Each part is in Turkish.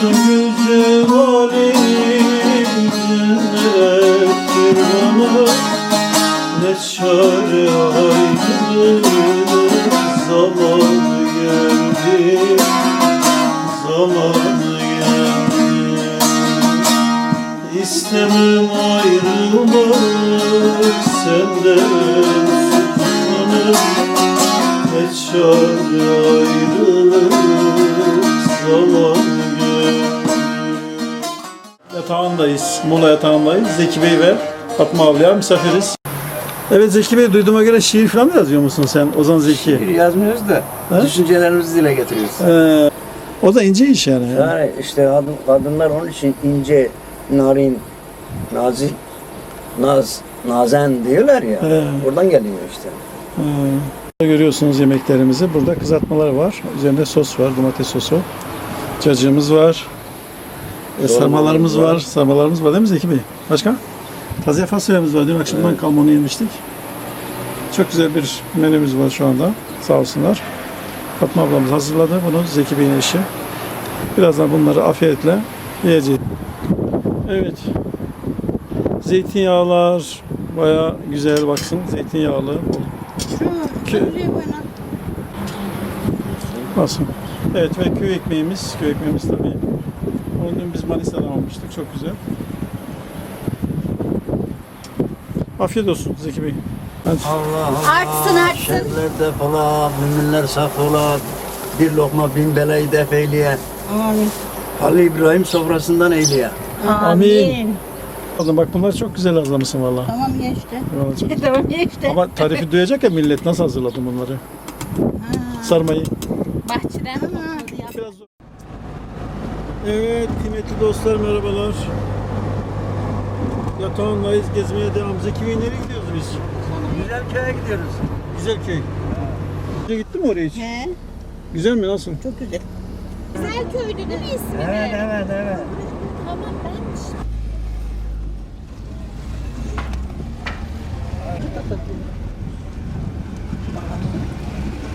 Cennettir bana Ne çare ayrılık geldi Zamanı geldi İstemem ayrılmak senden sultanım Ne çare ayrılık zamanı Yatağındayız, Muğla yatağındayız. Zeki Bey ve Fatma ablaya misafiriz. Evet Zeki Bey duyduğuma göre şiir falan da yazıyor musun sen Ozan Zeki? Şiir yazmıyoruz da Ha? düşüncelerimizi dile getiriyoruz. Ee, o da ince iş yani. Yani işte kadın- kadınlar onun için ince, narin, nazik, naz, nazen diyorlar ya. He. Oradan geliyor işte. Ee, görüyorsunuz yemeklerimizi. Burada kızartmalar var. Üzerinde sos var, domates sosu. Cacığımız var. E, sarmalarımız var. Sarmalarımız var değil mi Zeki Bey? Başka? Taze fasulyemiz var. Dün akşamdan kalma onu yemiştik. Çok güzel bir menümüz var şu anda. Sağ olsunlar. Fatma ablamız hazırladı bunu. Zeki Bey'in eşi. Birazdan bunları afiyetle yiyeceğiz. Evet. Zeytinyağlar baya güzel baksın. Zeytinyağlı. Kö- Nasıl? Evet ve köy ekmeğimiz, köy ekmeğimiz tabii. Onu dün biz Manisa'dan almıştık, çok güzel. Afiyet olsun Zeki Bey. Hadi. Allah Allah. Artsın, artsın. Şerlerde falan, müminler saf ola. Bir lokma bin belayı def eyleye. Amin. Ali İbrahim sofrasından eyleye. Amin. Oğlum bak bunlar çok güzel hazırlamışsın valla. Tamam geçti. Vallahi çok- tamam geçti. Ama tarifi duyacak ya millet nasıl hazırladın bunları? Sarmayı. Bahçeden mi? Biraz. Evet kıymetli dostlar merhabalar. Yatağındayız gezmeye devam. Zeki Bey nereye gidiyoruz biz? Güzel köye gidiyoruz. Güzelköy. Önce gitti mi oraya hiç? He, Güzel mi nasıl? çok güzel. Güzel köydü değil mi ismi? Evet, evet, evet. Tamam ben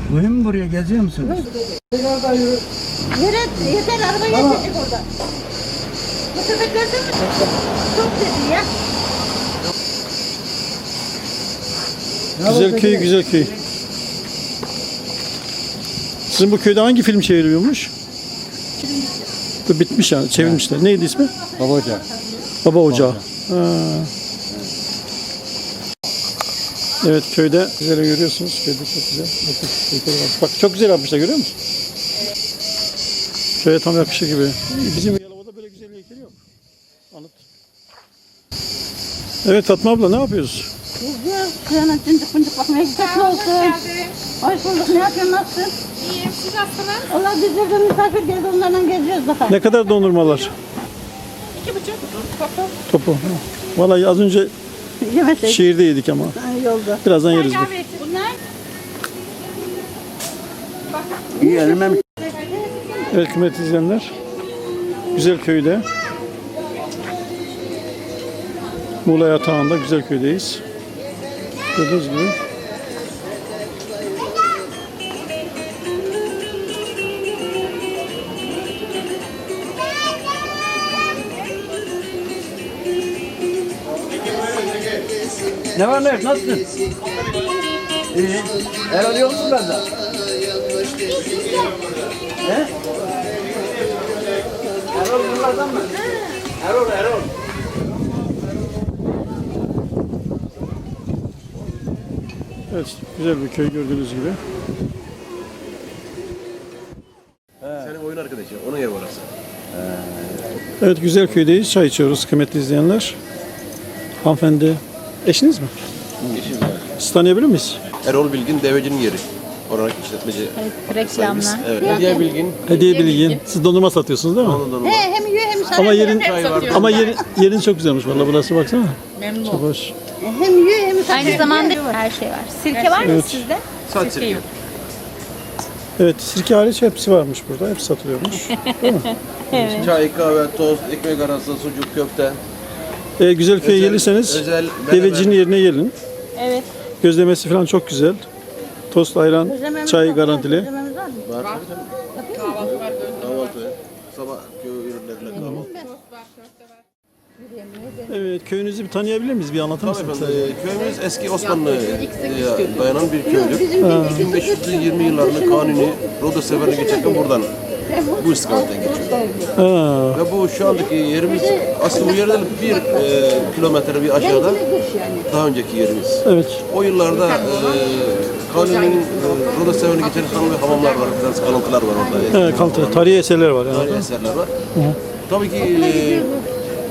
Mühim buraya geziyor musunuz? Yere, yeter araba geçecek orada. Bu sefer gördün mü? Çok dedi ya. Güzel köy, güzel köy. Sizin bu köyde hangi film çeviriyormuş? Bu bitmiş yani, çevirmişler. Neydi ismi? Baba Hoca. Baba Ocağı. Ha. Evet köyde güzel görüyorsunuz. Köyde çok güzel. Bak çok güzel yapmışlar görüyor musun? Köye tam yakışır gibi. Bizim Yalova'da böyle güzel heykel yok. Anıt. Evet Fatma abla ne yapıyoruz? Güzel. Kıyana cıncık fıncık bakmaya gidecek ne olsun? Hoş bulduk. Ne yapıyorsun? Nasılsın? İyiyim, siz nasılsınız? Allah bizler de misafir geldi. Onlarla geziyoruz daha. Ne kadar dondurmalar? İki buçuk. Topu. Topu. Vallahi az önce Yemesek. şehirde yedik ama. Ha, yolda. Birazdan yeriz. Bunlar İyi elime? Evet kıymetli izleyenler. Güzel köyde. Muğla yatağında güzel köydeyiz. Gördüğünüz gibi. Ne var ne yok? Nasılsın? İyi. Erol yok musun bende? He? Erol bunlardan mı? Erol, Erol. Evet güzel bir köy gördüğünüz gibi. Senin oyun arkadaşı. Onun yeri orası. Evet güzel köydeyiz. Çay içiyoruz kıymetli izleyenler. Hanımefendi. Eşiniz mi? Yeşil var. Siz tanıyabilir miyiz? Erol Bilgin Deveci'nin yeri. Oranın işletmeci. reklamlar. Evet. Hediye Bilgin. Hediye Bilgin. Siz dondurma satıyorsunuz değil mi? Onun da He, hem. Ama yerin ama yerin, yerin çok güzelmiş vallahi burası baksana. Memnun Çok oldum. hoş. Hem yiyor hem. Aynı zamanda her şey var. Sirke var mı Evet. sizde? Saat sirke. Evet sirke hariç hepsi varmış burada. Hepsi satılıyormuş. Çay, kahve, tost, ekmek arası, sucuk, köfte. Ee, güzel köye Özel- gelirseniz özel devecinin yerine gelin. Evet. Gözlemesi falan çok güzel. Tost, ayran, çay garantili. gözlememiz var mı? Var. Kahvaltı var. Kahvaltı. Sabah köy ürünleriyle kahvaltı. Evet köyünüzü bir tanıyabilir miyiz? Bir anlatır Tabii mısınız? efendim, e, köyümüz eski Osmanlı'ya dayanan bir köydür. 1520 yıllarında Kanuni Rodos seferine geçerken buradan bu istikametten geçiyor. Ha, Ve bu şu andaki yerimiz aslında bu yerden bir e, kilometre bir aşağıda daha önceki yerimiz. evet. O yıllarda e, Kanuni'nin e, Rodos seferine geçerken ve hamamlar var, biraz kalıntılar var orada. Ha, kalite, tarihi eserler var yani. tarihi eserler var. Tabii ki e,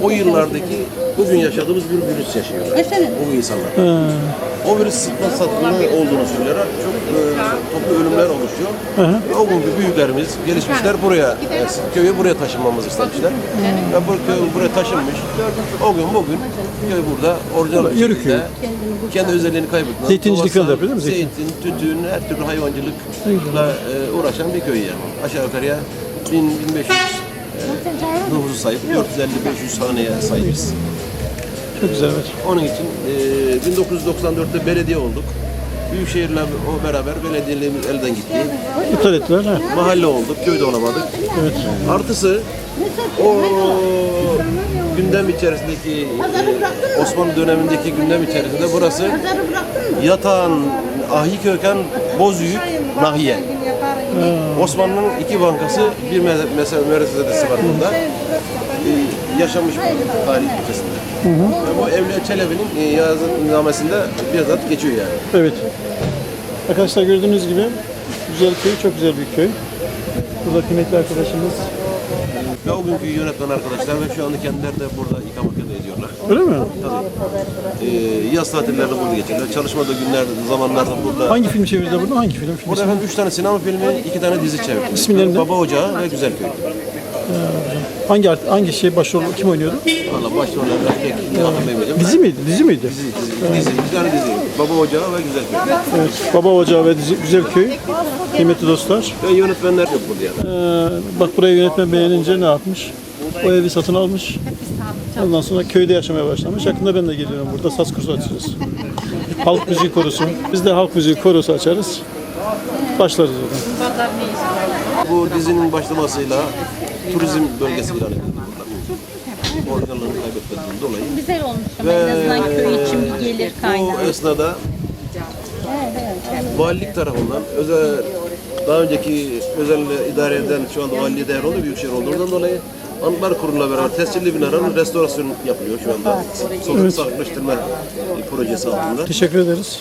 o yıllardaki bugün yaşadığımız bir virüs yaşıyorlar. O insanlar. Ha, O virüs sıtma satmanı olduğunu söylerler. Çok e, toplu ölümler oluşuyor. Ve o günkü büyüklerimiz, gelişmişler buraya, e, köyü buraya taşınmamızı istemişler. Ve bu köy buraya taşınmış. O gün bugün köy burada orijinal bir Yörük şekilde kendi özelliğini kaybetmeden. Zeytincilik doğasal, yapıyor değil mi? Zeytin. Tütün, her türlü hayvancılıkla e, uğraşan bir köy yani. Aşağı yukarıya 1000 1500 e, nüfusu sahip, 450-500 haneye sahibiz. çok güzel evet. Onun için e, 1994'te belediye olduk. Büyükşehir'le o beraber belediyeliğimiz elden gitti. İptal ettiler. Ha. Mahalle olduk, köyde olamadık. Artısı o gündem içerisindeki e, Osmanlı dönemindeki gündem içerisinde burası Yatağan, Ahi Köken, Bozüyük, Nahiye. Osmanlı'nın iki bankası bir me- mesela müessesesi var burada. Ee, yaşamış bir tarih ülkesinde. Ve bu Evliya Çelebi'nin e, yazınnamesinde bizzat geçiyor yani. Evet. Arkadaşlar gördüğünüz gibi güzel köy, çok güzel bir köy. Burada kıymetli arkadaşımız. Ve o günkü yönetmen arkadaşlar ve şu anda kendileri de burada ikamet ediyorlar. Öyle mi? Ee, yaz tatillerini burada geçirirler. Çalışmadığı günlerde, zamanlarda burada. Hangi film çevirdi burada? Hangi film? film Burada efendim üç tane sinema filmi, iki tane dizi çevirdik. İsimleri ne? Baba Ocağı ve Güzel Köy. hangi art- hangi şey başrol kim oynuyordu? Valla başrollerde pek hatırlayamayacağım. Dizi miydi? Dizi miydi? Dizi, dizi, dizi, tane dizi. Baba Ocağı ve Güzel Köy. Evet. Baba Ocağı ve dizi, Güzel Köy. Kıymetli dostlar. Ve yönetmenler yok burada yani. Ee, bak burayı yönetmen beğenince ne yapmış? O evi satın almış. Ondan sonra köyde yaşamaya başlamış. Yakında ben de geliyorum burada. Saz kursu açacağız. halk müziği korusu. Biz de halk müziği korosu açarız. Başlarız oradan. Bu dizinin başlamasıyla turizm bölgesi ilan edildi. Organlarını kaybetmediğinden dolayı. Güzel olmuş ama en azından köy için bir gelir kaynağı. Bu esnada valilik tarafından özel daha önceki özel idare eden şu anda valiliğe değer oldu büyükşehir olduğundan dolayı Anıtlar Kurulu'na beraber tescilli binaların restorasyon yapılıyor şu anda. Sokak saklaştırma projesi altında. Teşekkür ederiz.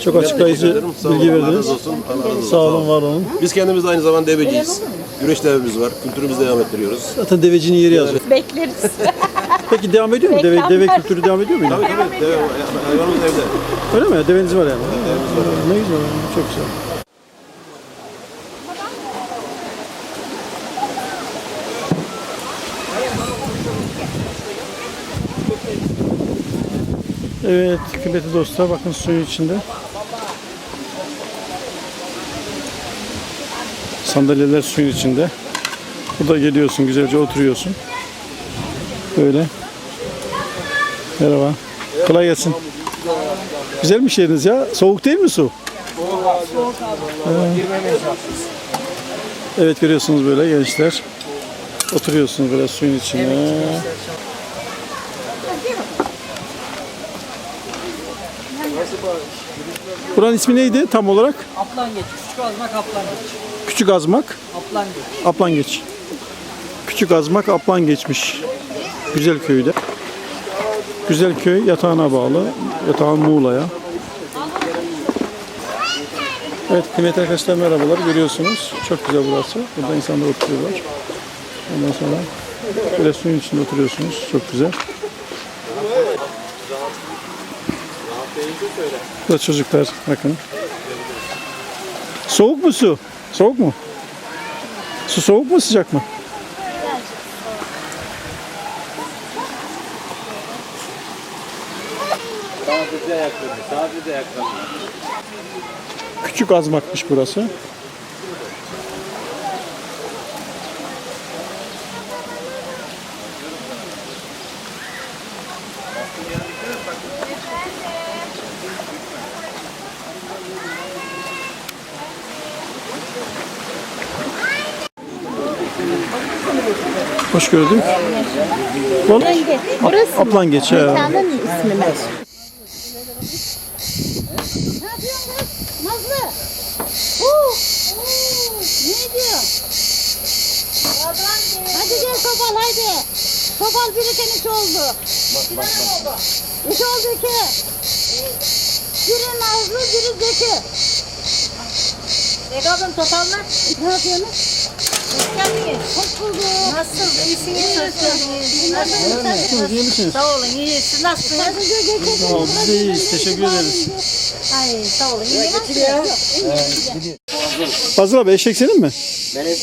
Çok açıklayıcı bilgi Allah razı verdiniz. olsun. Allah razı olsun. Sağ olun, var olun. Biz kendimiz de aynı zamanda deveciyiz. Güreş devemiz var. Kültürümüzü devam ettiriyoruz. Zaten devecinin yeri yazıyor. Bekleriz. Peki devam ediyor mu? Deve, deve kültürü devam ediyor mu? yine? Tabii tabii. Deve, hayvanımız evde. Öyle mi? Deveniz var yani. Ne güzel. Çok güzel. Evet kıymetli dostlar bakın suyun içinde. Sandalyeler suyun içinde. Burada geliyorsun güzelce oturuyorsun. Böyle. Merhaba. Kolay gelsin. Güzelmiş yeriniz ya. Soğuk değil mi su? Ee, Evet görüyorsunuz böyle gençler. Oturuyorsunuz böyle suyun içine. Buranın ismi neydi tam olarak? Aplangeç, küçük azmak aplangeç. Küçük Azmak, Aplangeç. Aplangeç. Küçük Azmak, Aplan geçmiş. Güzel köyde. Güzel köy yatağına bağlı. Yatağın Muğla'ya. Evet kıymetli arkadaşlar merhabalar. Görüyorsunuz. Çok güzel burası. Burada insanlar oturuyorlar. Ondan sonra böyle suyun içinde oturuyorsunuz. Çok güzel. Burada çocuklar bakın. Soğuk mu su? Soğuk mu? Su soğuk mu sıcak mı? Küçük azmakmış burası. Hoş gördük. Balık. Burası mı? Aplan geç. Mekanın ismi mi? Ne yapıyorsun kız? Nazlı. Ne diyor? Hadi gel Topal haydi. Topal biri senin üç oldu. Üç oldu iki. Biri Nazlı, biri Zeki. Zeki ablam topallar. Ne yapıyorsunuz? Hoş bulduk. Nasıl? İyisiniz? Nasılsınız? Nasılsınız? iyi misiniz? Sağ olun. İyi. Siz nasılsınız? Sağ ol, biz de iyiyiz. Teşekkür ederiz. Ay sağ olun. İyi. Fazıl abi eşek senin mi? Benim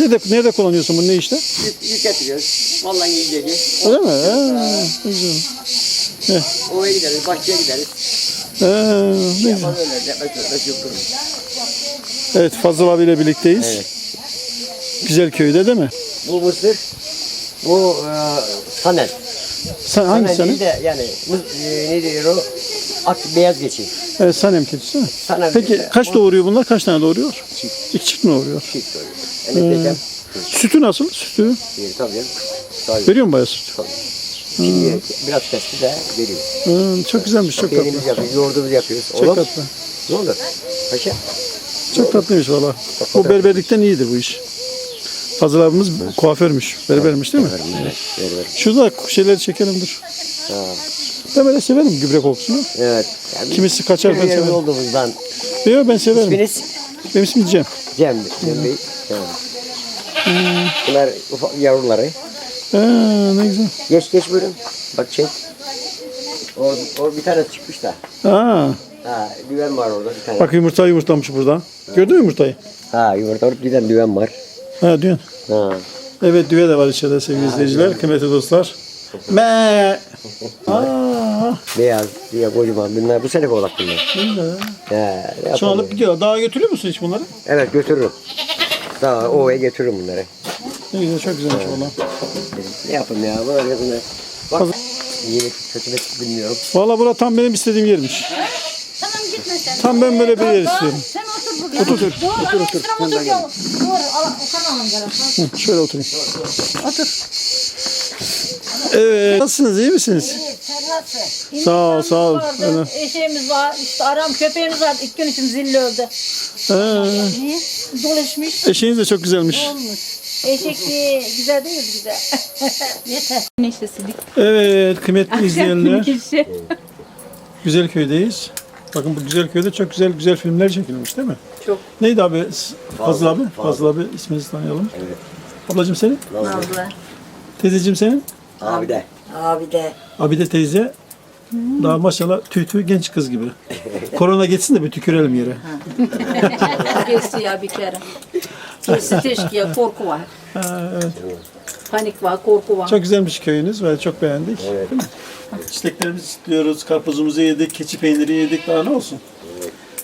Ne de, nerede kullanıyorsun bunu ne işte? yük, yük getiriyoruz. Vallahi iyi dedi. Öyle mi? Ne güzel. Ovaya gideriz, bahçeye gideriz. Ha, ne güzel. Evet Fazıl abiyle birlikteyiz. Evet. Güzel köyde değil mi? Bu mısır, bu e, sanen. Sen hangi Sanen değil de yani mıs- e, ne diyor o? Ak beyaz geçi. Evet Sanem keçisi mi? Sanem Peki de kaç doğuruyor bunlar? Kaç tane doğuruyor? Çift. İki çift mi doğuruyor? Çift oluyor. Yani hmm. Sütü nasıl? Sütü Bir, tabii canım. Tabii. veriyor mu bayağı süt? Şimdi biraz kesti de veriyor. Hı, çok güzelmiş, çok tatlı. Peynirimiz yapıyoruz, yoğurdumuzu yapıyoruz. Çok Oğlum, tatlı. ne olur? Paşa. Çok tatlıymış valla. Bu berberlikten iyidir bu iş. Fazıl abimiz kuaförmüş, berbermiş değil mi? Evet, ver. Şurada şeyleri çekelim dur. Ha. Ben böyle severim gübre kokusunu. Evet. Yani Kimisi kaçar ben severim. olduğumuzdan. Yok ben severim. İsminiz? Benim ismim Cem. Cem, Cem Bey. Tamam. Bunlar ufak yavruları. Ha, ne güzel. Geç geç buyurun. Bak çek. Or, or bir tane çıkmış da. Ha, Ha, düven var orada bir tane. bak yumurta yumurtlamış burada. Gördün mü yumurtayı? Ha, yumurta bir tane düven var. Ha düğün. Ha. Evet düve de var içeride sevgili izleyiciler, kıymetli dostlar. Me. Aa, Beyaz, diye kocaman. Bunlar bu sene oğlak bunlar. ne güzel. Ha, ne Şu yapalım? alıp gidiyor. Daha götürüyor musun hiç bunları? Evet götürürüm. Daha ovaya götürürüm bunları. Ne güzel, çok güzelmiş valla. Ne yapayım ya bunlar. Bak. İyi kötü bilmiyorum. Valla bura tam benim istediğim yermiş. Tamam gitme sen. Tam ben böyle bir yer istiyorum. Sen otur. Otur otur. Doğru, otur otur. Otur ya. Doğru, al, alın gel. Şöyle oturayım. Otur. Evet. Nasılsınız? iyi misiniz? Sen nasıl? Sağ ol, sağ ol. Vardı, Öyle. Eşeğimiz var, işte aram köpeğimiz vardı. İlk gün için zilli öldü. Ha, Niye? Dolaşmış. eşeğiniz de çok güzelmiş. Eşek diye güzel değil mi güzel? Yeter. Neşesizlik. Evet kıymetli izleyenler. Neşe. Güzel köydeyiz. Bakın bu güzel köyde çok güzel güzel filmler çekilmiş değil mi? Çok. Neydi abi? Fazıl abi. Fazıl. Fazıl abi isminizi tanıyalım. Evet. Ablacığım senin? Nazlı. Teyzeciğim senin? Abi de. Abi de. Abi de teyze. Daha maşallah tüy tüy genç kız gibi. Korona geçsin de bir tükürelim yere. Geçti ya bir kere. Geçti teşkiye korku var. Ha, evet. Panik var, korku var. Çok güzelmiş köyünüz ve çok beğendik. Evet. Çiçeklerimizi istiyoruz, karpuzumuzu yedik, keçi peyniri yedik daha ne olsun.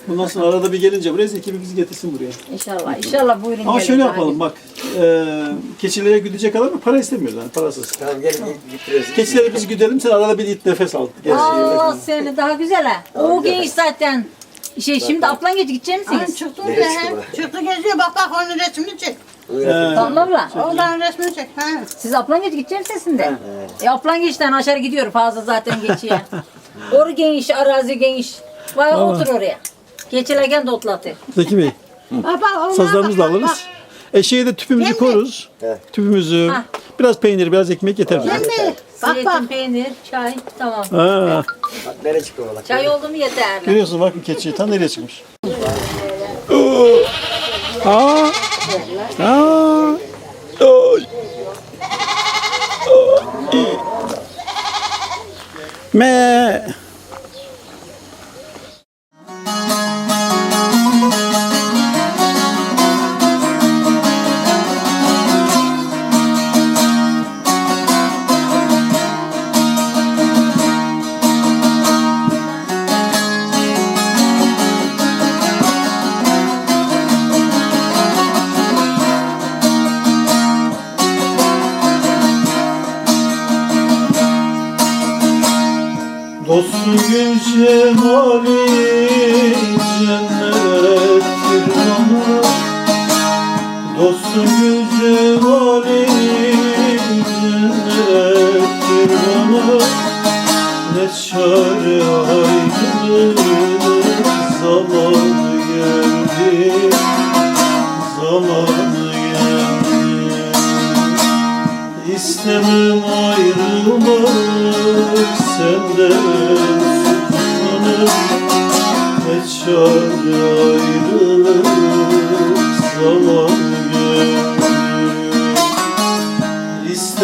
Bundan sonra arada bir gelince buraya ekibi bizi getirsin buraya. İnşallah. İnşallah buyurun Ama gelin şöyle daha yapalım bak. E, keçilere güdecek adam mı? Para istemiyoruz yani parasız. Tamam gel git getiriyoruz. Keçileri biz güdelim sen arada bir it nefes al. Gerisi Allah seni daha güzel ha. O genç zaten. Şey şimdi aplan geç gidecek Ay, misiniz? çıktı bu? Çıktı geziyor. Bak bak onun resmini çek. Tamam abla. Oradan resmini çek. Ha. Siz aplan geç gidecek misiniz şimdi? E aplan geçten aşağı gidiyor fazla zaten geçiyor. Oru geniş, arazi geniş. Vay otur oraya. Geçilerken de otlatır. Zeki Bey, Bak bak. ona sazlarımızı da bak, bak, alırız. Eşeğe de tüpümüzü. Evet. Tüpümüzü, Ha. biraz peynir, biraz ekmek yeter bize. bak. Yenge, Bak Zeytin, bak. peynir, çay, tamam. Ha, Bak nereye çıkıyor oğlak? Çay oldu mu yeterli. görüyorsun bakın keçi tam nereye çıkmış. Aa, aa, oy. Oy. Me. so good.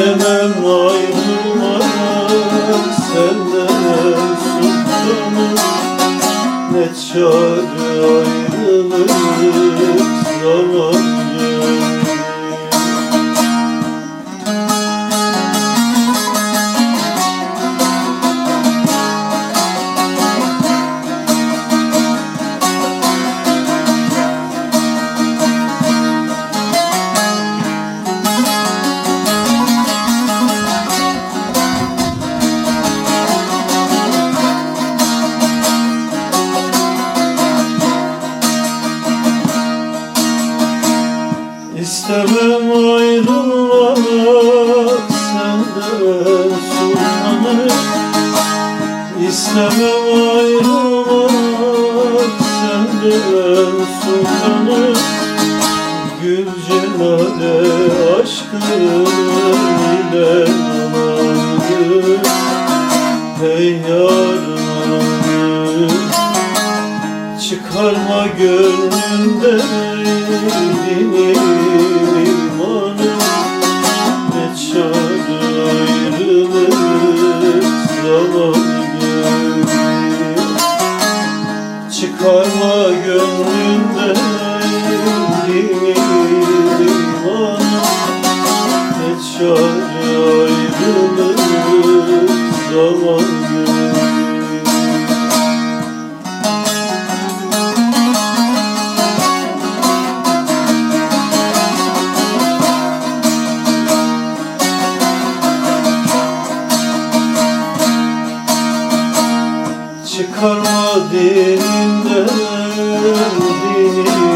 istemem ayrılmak senden sultanım Ne çare ayrılık zaman Karma gönlümde. derdini Karma dininden dini